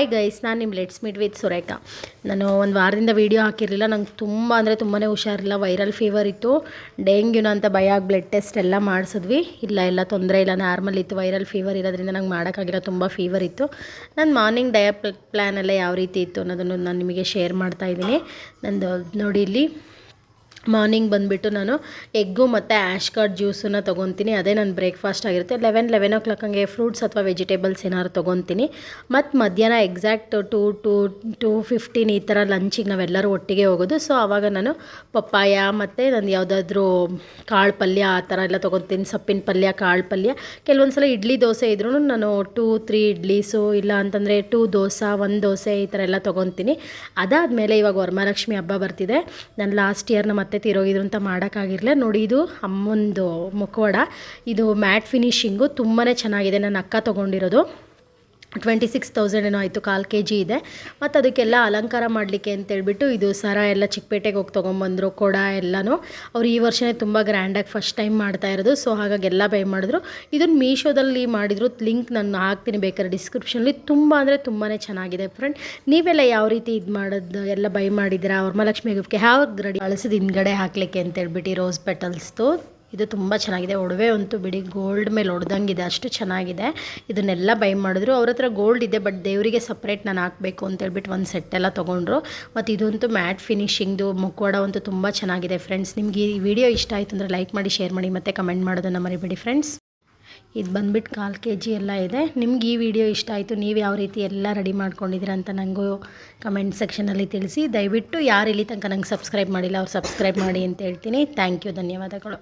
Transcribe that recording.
Hi guys ನಾನು ನಿಮ್ಮ let's meet with Surekha. ನಾನು ಒಂದು ವಾರದಿಂದ ವೀಡಿಯೋ ಹಾಕಿರಲಿಲ್ಲ, ನಂಗೆ ತುಂಬ ಅಂದರೆ ತುಂಬಾ ಹುಷಾರಿಲ್ಲ ವೈರಲ್ ಫೀವರ್ ಇತ್ತು. ಡೆಂಗ್ಯೂನ ಅಂತ ಭಯ ಆಗಿ ಬ್ಲಡ್ ಟೆಸ್ಟ್ ಎಲ್ಲ ಮಾಡಿಸಿದ್ವಿ. ಇಲ್ಲ, ಎಲ್ಲ ತೊಂದರೆ ಇಲ್ಲ ನಾರ್ಮಲ್ ಇತ್ತು ವೈರಲ್ ಫೀವರ್ ಇರೋದ್ರಿಂದ ನಂಗೆ ಮಾಡೋಕ್ಕಾಗಿಲ್ಲ, ತುಂಬ ಫೀವರ್ ಇತ್ತು. ನಾನು ಮಾರ್ನಿಂಗ್ ಡಯ ಪ್ಲ್ಯಾನ್ ಎಲ್ಲ ಯಾವ ರೀತಿ ಇತ್ತು ಅನ್ನೋದನ್ನು ನಾನು ನಿಮಗೆ ಶೇರ್ ಮಾಡ್ತಾ ಇದ್ದೀನಿ. ನಂದು ನೋಡಿ ಇಲ್ಲಿ. ಮಾರ್ನಿಂಗ್ ಬಂದುಬಿಟ್ಟು ನಾನು ಎಗ್ಗು ಮತ್ತು ಆ್ಯಶ್ ಕಾರ್ಡ್ ಜ್ಯೂಸನ್ನ ತೊಗೊತೀನಿ. ಅದೇ ನನ್ನ ಬ್ರೇಕ್ಫಾಸ್ಟ್ ಆಗಿರುತ್ತೆ. ಲೆವೆನ್ ಲೆವೆನ್ ಓ ಕ್ಲಾಕ್ ಹಂಗೆ ಫ್ರೂಟ್ಸ್ ಅಥವಾ ವೆಜಿಟೇಬಲ್ಸ್ ಏನಾದ್ರು ತೊಗೊತೀನಿ. ಮತ್ತು ಮಧ್ಯಾಹ್ನ exact two, two, two fifteen ಈ ಥರ ಲಂಚಿಗೆ ನಾವೆಲ್ಲರೂ ಒಟ್ಟಿಗೆ ಹೋಗೋದು. ಸೊ, ಆವಾಗ ನಾನು ಪಪ್ಪಾಯ ಮತ್ತು ನಾನು ಯಾವುದಾದ್ರೂ ಕಾಳು ಪಲ್ಯ ಆ ಥರ ಎಲ್ಲ ತೊಗೊತೀನಿ. ಸೊಪ್ಪಿನ ಪಲ್ಯ, ಕಾಳು ಪಲ್ಯ. ಕೆಲವೊಂದು ಸಲ ಇಡ್ಲಿ ದೋಸೆ ಇದ್ರೂ ನಾನು ಟೂ, ತ್ರೀ ಇಡ್ಲೀಸು, ಇಲ್ಲ ಅಂತಂದರೆ ಟೂ ದೋಸೆ, ಒಂದು ದೋಸೆ ಈ ಥರ ಎಲ್ಲ ತೊಗೊತೀನಿ. ಅದಾದಮೇಲೆ ಇವಾಗ ವರಮಹಾಲಕ್ಷ್ಮಿ ಹಬ್ಬ ಬರ್ತಿದೆ. ನಾನು ಲಾಸ್ಟ್ ಇಯರ್ ನಮ್ಮ ಅತ್ತೆ ತಿರೋಗಿದ್ರು ಅಂತ ಮಾಡೋಕ್ಕಾಗಿರಲಿಲ್ಲ. ನೋಡಿ, ಇದು ಅಮ್ಮಂದು ಮುಖವಾಡ ಇದು ಮ್ಯಾಟ್ ಫಿನಿಶಿಂಗು ತುಂಬಾ ಚೆನ್ನಾಗಿದೆ. ನನ್ನ ಅಕ್ಕ ತೊಗೊಂಡಿರೋದು. ಟ್ವೆಂಟಿ ಸಿಕ್ಸ್ ತೌಸಂಡ್ ಏನೋ ಆಯಿತು, ಕಾಲು ಕೆ ಜಿ ಇದೆ. ಮತ್ತು ಅದಕ್ಕೆಲ್ಲ ಅಲಂಕಾರ ಮಾಡಲಿಕ್ಕೆ ಅಂತೇಳ್ಬಿಟ್ಟು ಇದು ಸರ ಎಲ್ಲ ಚಿಕ್ಕಪೇಟೆಗೆ ಹೋಗಿ ತೊಗೊಂಬಂದರು, ಕೊಡ ಎಲ್ಲನೂ. ಅವ್ರು ಈ ವರ್ಷವೇ ತುಂಬ ಗ್ರ್ಯಾಂಡಾಗಿ ಫಸ್ಟ್ ಟೈಮ್ ಮಾಡ್ತಾ ಇರೋದು ಸೊ ಹಾಗಾಗಿ ಎಲ್ಲ ಬೈ ಮಾಡಿದ್ರು. ಇದನ್ನು ಮೀಶೋದಲ್ಲಿ ಮಾಡಿದ್ರು ಲಿಂಕ್ ನಾನು ಹಾಕ್ತೀನಿ ಬೇಕಾದ್ರೆ ಡಿಸ್ಕ್ರಿಪ್ಷನಲ್ಲಿ ತುಂಬ ಅಂದರೆ ತುಂಬಾ ಚೆನ್ನಾಗಿದೆ ಫ್ರೆಂಡ್ ನೀವೆಲ್ಲ ಯಾವ ರೀತಿ ಇದು ಮಾಡೋದು, ಎಲ್ಲ ಬೈ ಮಾಡಿದ್ದೀರಾ ವರಮಹಾಲಕ್ಷ್ಮಿ ಗಿಫ್ಟ್ಗೆ ಯಾವ ರೆಡಿ ಬಳಸಿದ ಹಿಂದ್ಗಡೆ ಹಾಕಲಿಕ್ಕೆ ಅಂತೇಳ್ಬಿಟ್ಟು ರೋಸ್ ಪೆಟಲ್ಸ್ದು ಇದು ತುಂಬ ಚೆನ್ನಾಗಿದೆ. ಒಡವೆ ಅಂತೂ ಬಿಡಿ ಗೋಲ್ಡ್ ಮೇಲೆ ಹೊಡೆದಂಗಿದೆ ಅಷ್ಟು ಚೆನ್ನಾಗಿದೆ. ಇದನ್ನೆಲ್ಲ ಬೈ ಮಾಡಿದ್ರು. ಅವ್ರ ಹತ್ರ ಗೋಲ್ಡ್ ಇದೆ ಬಟ್ ದೇವರಿಗೆ ಸಪ್ರೇಟ್ ನಾನು ಹಾಕಬೇಕು ಅಂತೇಳ್ಬಿಟ್ಟು ಒಂದು ಸೆಟ್ ಎಲ್ಲ ತೊಗೊಂಡ್ರು. ಮತ್ತು ಇದಂತೂ ಮ್ಯಾಟ್ ಫಿನಿಶಿಂಗ್ದು ಮುಖವಾಡ ಅಂತೂ ತುಂಬ ಚೆನ್ನಾಗಿದೆ ಫ್ರೆಂಡ್ಸ್ ನಿಮಗೆ ಈ ವಿಡಿಯೋ ಇಷ್ಟ ಆಯಿತು ಅಂದರೆ ಲೈಕ್ ಮಾಡಿ ಶೇರ್ ಮಾಡಿ ಮತ್ತು ಕಮೆಂಟ್ ಮಾಡೋದನ್ನು ಮರಿಬೇಡಿ ಫ್ರೆಂಡ್ಸ್ ಇದು ಬಂದ್ಬಿಟ್ಟು ಕಾಲು ಕೆ ಜಿ ಎಲ್ಲ ಇದೆ. ನಿಮ್ಗೆ ಈ ವಿಡಿಯೋ ಇಷ್ಟ ಆಯಿತು, ನೀವು ಯಾವ ರೀತಿ ಎಲ್ಲ ರೆಡಿ ಮಾಡ್ಕೊಂಡಿದ್ದೀರಾ ಅಂತ ನನಗೂ ಕಮೆಂಟ್ ಸೆಕ್ಷನಲ್ಲಿ ತಿಳಿಸಿ. ದಯವಿಟ್ಟು ಯಾರು ಇಲ್ಲಿ ತನಕ ನಂಗೆ ಸಬ್ಸ್ಕ್ರೈಬ್ ಮಾಡಿಲ್ಲ, ಅವ್ರು ಸಬ್ಸ್ಕ್ರೈಬ್ ಮಾಡಿ ಅಂತ ಹೇಳ್ತೀನಿ. ಥ್ಯಾಂಕ್ ಯು ಧನ್ಯವಾದಗಳು.